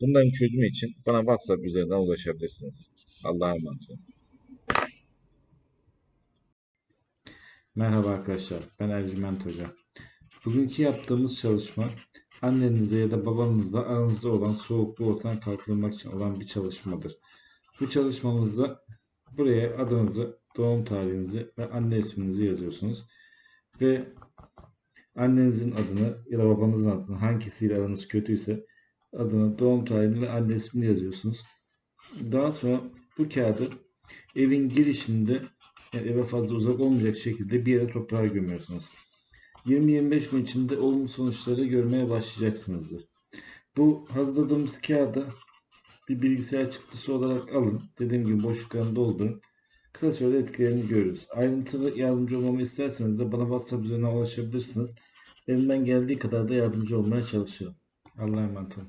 Bunların çözümü için bana WhatsApp üzerinden ulaşabilirsiniz. Allah'a emanet olun. Merhaba arkadaşlar, ben Ercüment Hoca. Bugünkü yaptığımız çalışma annenizle ya da babanızla aranızda olan soğukluğu ortadan kaldırmak için olan bir çalışmadır. Bu çalışmamızda buraya adınızı, doğum tarihinizi ve anne isminizi yazıyorsunuz. Ve annenizin adını ya da babanızın adını hangisiyle aranız kötüyse adını, doğum tarihini ve anne ismini yazıyorsunuz. Daha sonra bu kağıdı evin girişinde yani eve fazla uzak olmayacak şekilde bir yere toprağa gömüyorsunuz. 20-25 gün içinde olumlu sonuçları görmeye başlayacaksınızdır. Bu hazırladığımız kağıdı bir bilgisayar çıktısı olarak alın. Dediğim gibi boşluklarını doldurun. Kısa sürede etkilerini görürüz. Ayrıntılı yardımcı olmamı isterseniz de bana WhatsApp üzerinden ulaşabilirsiniz. Elimden geldiği kadar da yardımcı olmaya çalışırım. Allah'a emanet olun.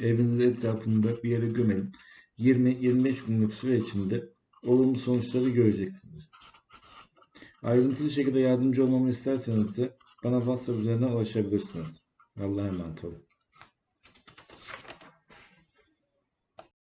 Evinizin etrafında bir yere gömelim. 20-25 günlük süre içinde olumlu sonuçları göreceksiniz. Ayrıntılı şekilde yardımcı olmamı isterseniz de bana WhatsApp üzerinden ulaşabilirsiniz. Allah'a emanet olun.